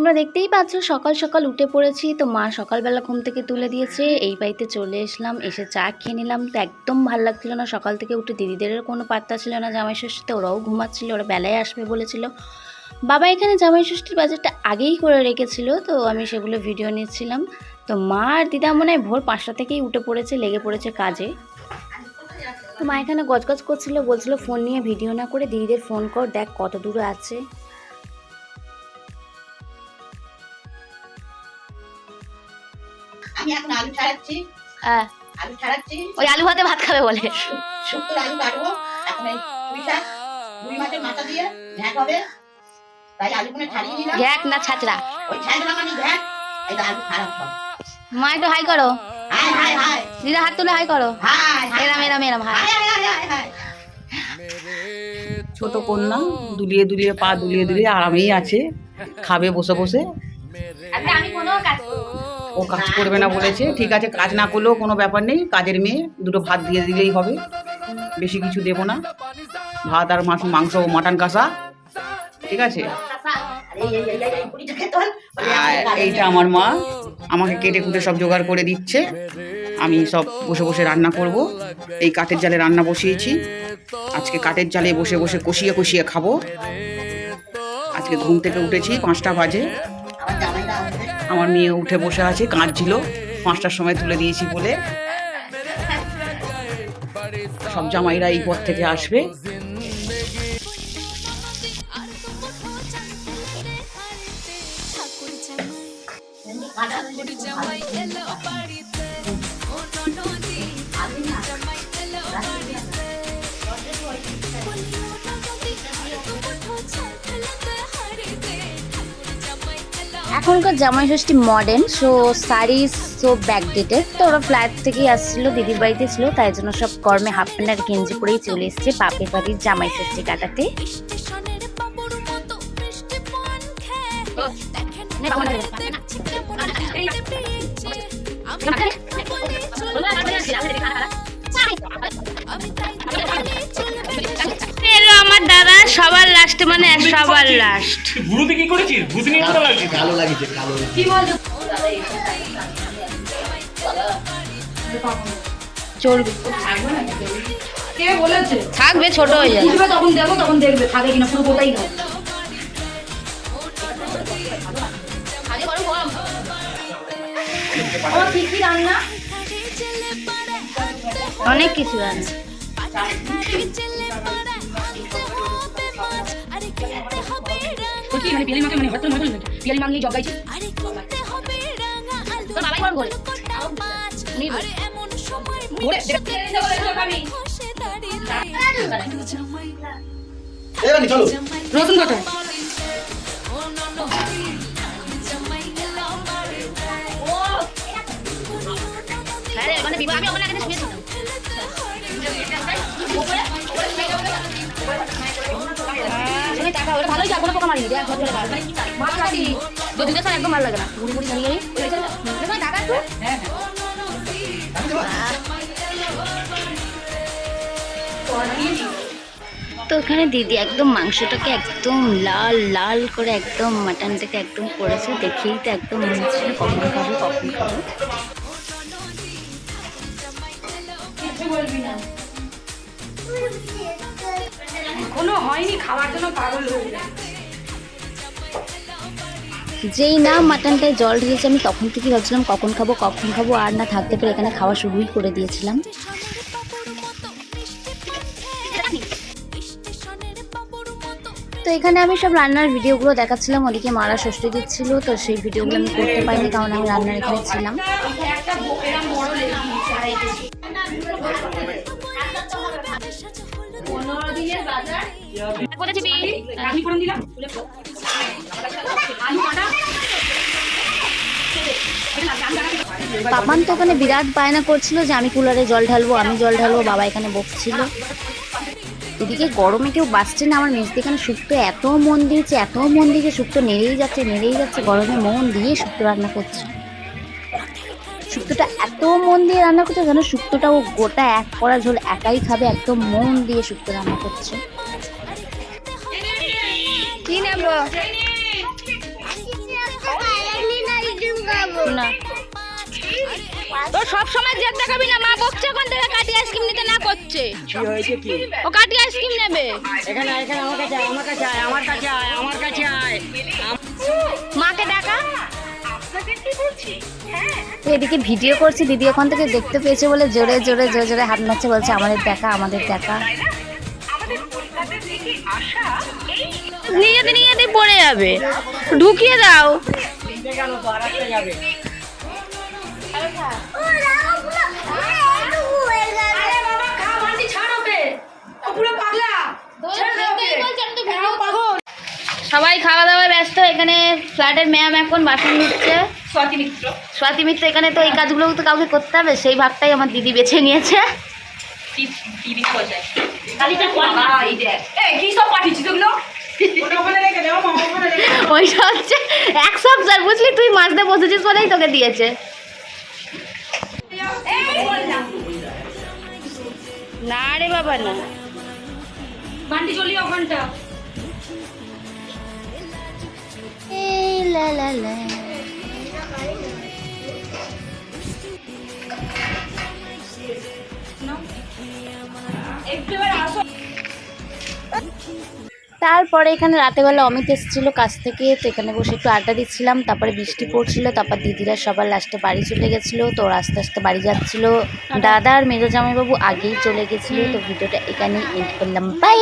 তোমরা দেখতেই পাচ্ছ, সকাল সকাল উঠে পড়েছি। তো মা সকালবেলা ঘুম থেকে তুলে দিয়েছে। এই বাড়িতে চলে এসলাম, এসে চা খেয়ে নিলাম। তো একদম ভালো লাগছিল না। সকাল থেকে উঠে দিদিদের কোনো পাত্তা ছিল না জামাই ষষ্ঠীতে ওরাও ঘুমাচ্ছিল, ওরা বেলায় আসবে বলেছিল। বাবা এখানে জামাই ষষ্ঠীর বাজারটা আগেই করে রেখেছিল, তো আমি সেগুলো ভিডিও নিচ্ছিলাম। তো মা আর দিদা মনে হয় ভোর পাঁচটা থেকেই উঠে পড়েছে, লেগে পড়েছে কাজে। তো মা এখানে গজগজ করছিল, বলছিল ফোন নিয়ে ভিডিও না করে দিদিদের ফোন কর, দেখ কত দূরে আছে। আমি এখন আলু ছাড়াচ্ছি। হ্যাঁ। আলু ছাড়াচ্ছি। ওই আলু ভাতে ভাত খাবে বলে। শুক্তো আলু কাটবো। এখন এই পুঁই শাক রুই মাছের মাথা দিয়ে ঘ্যাট হবে। তাই আলুগুলো ছাড়িয়ে নিলাম ঘ্যাক না ছাচড়া? ওই ছাড়লাম আমি ঘ্যাট এই তো আলু খারাপ সব মা একটু হাই করো। Hi hi hi. দিদা হাত তুলে হাই করো। হাই এরাম এরাম এরাম hi. Hi hi hi hi. ছোট কন্যা দুলিয়ে দুলিয়ে পা দুলিয়ে দুলিয়ে আরামেই আছে। খাবে বসে বসে। আচ্ছা আমি কোনো কাজ ও কাজ করবে না বলেছে। ঠিক আছে, কাজ না করলেও কোনো ব্যাপার নেই, কাজের মেয়ে, দুটো ভাত দিয়ে দিলেই হবে। বেশি কিছু দেবো না। ভাত আর মাছ, মাংস ও মাটন কষা। ঠিক আছে? এইটা আমার মা, আমাকে কেটে কুটে সব জোগাড় করে দিচ্ছে। আমি সব বসে বসে রান্না করব। এই কাঠের জালে রান্না বসিয়েছি। আজকে কাঠের জালে বসে বসে কষিয়ে কষিয়ে খাব। আজকে ঘুম থেকে উঠেছি পাঁচটা বাজে। আমার মেয়ে উঠে বসে আছে, কাঁদছিল। পাঁচটার সময় তুলে দিয়েছি বলে। সব জামাইরা এই পথ থেকে আসবে। এখনকার Jamai Shashthi modern so sari so backdated তো ওরা ফ্ল্যাট থেকেই আসছিল দিদির বাড়িতে ছিল তাই জন্য সব কর্মে হাফ প্যান্ট আর গেঞ্জি পরেই চলে এসছে বাপের বাড়ির জামাই ষষ্ঠী কাটাতে। নে লাস্টে মানে সবার লাস্ট ভুরুতে কি করেছিস? ভূতি নিয়ে কথা লাগছিস কালো লাগিছে কালো চলবে থাকবে ছোট হয়ে যাবে। তখন দেখো তখন দেখবে থাকে কিনা পুরো গোটাই না কি কি অনেক কিছু আছে। কি মানে পিয়ালি মাকে মানে হয়তো মনে করি পিয়ালি মাকে নিয়ে জব গাইছি আরে কিনতে হবে রাঙা আলু তোর বাবাই ফোন করে। কোটা মাছ আরে এমন সময় ঘুরে খসে শুয়েছিলাম টাকা ওটা ভালোই যা কোনো পোকা মারিনি দেখ ঘর ধরে গাছ মাছ কাটি। যদি দেখো একদম ভালো লাগে না। মুড়ি মুড়ি জানি টাকা একটু তো ওখানে দিদি একদম মাংসটাকে একদম লাল লাল করে একদম মাটনটাকে একদম করেছে দেখেই তো একদম মনে হচ্ছিল কখন খাব কখন খাব কোনো হয়নি খাওয়ার জন্য পাগল হয়ে যেই না মাটনটায় জল ঢেলেছে আমি তখন থেকে ভাবছিলাম কখন খাব কখন খাব আর না থাকতে পেরে এখানে খাওয়া শুরুই করে দিয়েছিলাম। তো এখানে আমি সব রান্নার ভিডিওগুলো দেখাচ্ছিলাম ওদিকে মারা ষষ্ঠী দিচ্ছিল তো সেই ভিডিওগুলো আমি করতে পারিনি কারণ আমি রান্নার এখানে ছিলাম। দিলাম। আলু কাটা। পাপান তো ওখানে বিরাট বায়না করছিল যে আমি কুলারে জল ঢালবো আমি জল ঢালবো বাবা এখানে বকছিল। এদিকে গরমে কেউ বাঁচছে না আমার মেজদি এখানে শুক্তো এত মন দিয়েছে এত মন দিয়েছে শুক্তো নেড়েই যাচ্ছে নেড়েই যাচ্ছে গরমে মন দিয়ে শুক্তো রান্না করছে। শুক্তোটা এত মন দিয়ে রান্না করছে যেন শুক্তোটা ও গোটা এক কড়া ঝোল একাই খাবে একদম মন দিয়ে শুক্তো রান্না করছে। কি নেব? না। ও সব সময় জেদ দেখাবি না মা বকছে ওখান থেকে কাটি আইসক্রিম নিতে না করছে। কি হয়েছে কি? ও কাটি আইসক্রিম নেবে। এখানে এখানে আমার কাছে আমার কাছে আয় আমার কাছে আয় আমার কাছে আয়। মাকে ডাকা তো এদিকে ভিডিও করছি দিদি ওখান থেকে দেখতে পেয়েছে বলে জোরে জোরে জোরে জোরে হাত নাচছে বলছে আমাদের দেখা আমাদের দেখা। নিজেতে নিজেতে পড়ে যাবে। ঢুকিয়ে দাও। সবাই খাওয়া দাওয়ায় ব্যস্ত এখানে ফ্ল্যাটের ম্যাম এখন বাসন দিচ্ছে স্বাতি মিত্র। স্বাতি মিত্র এখানে তো এই কাজগুলো তো কাউকে করতে হবে সেই ভাগটাই আমার দিদি বেছে নিয়েছে। ওইটা হচ্ছে এক সপ্তাহ বুঝলি? তুই মাছতে বসেছিস বলেই তোকে দিয়েছে। না রে বাবা না। বান্টি চলি ওখানটা একটু এবার আসো তারপরে এখানে রাতেবেলা অমিত এসেছিল কাছ থেকে, তো এখানে বসে একটু আড্ডা দিচ্ছিলাম, তারপরে বৃষ্টি পড়ছিল, তারপর দিদিরা সবার লাস্টে বাড়ি চলে গেছিল, তো আস্তে আস্তে বাড়ি যাচ্ছিল। দাদা আর মেজো জামাইবাবু আগেই চলে গেছিল, তো ভিডিওটা এখানেই এন্ড করলাম। বাই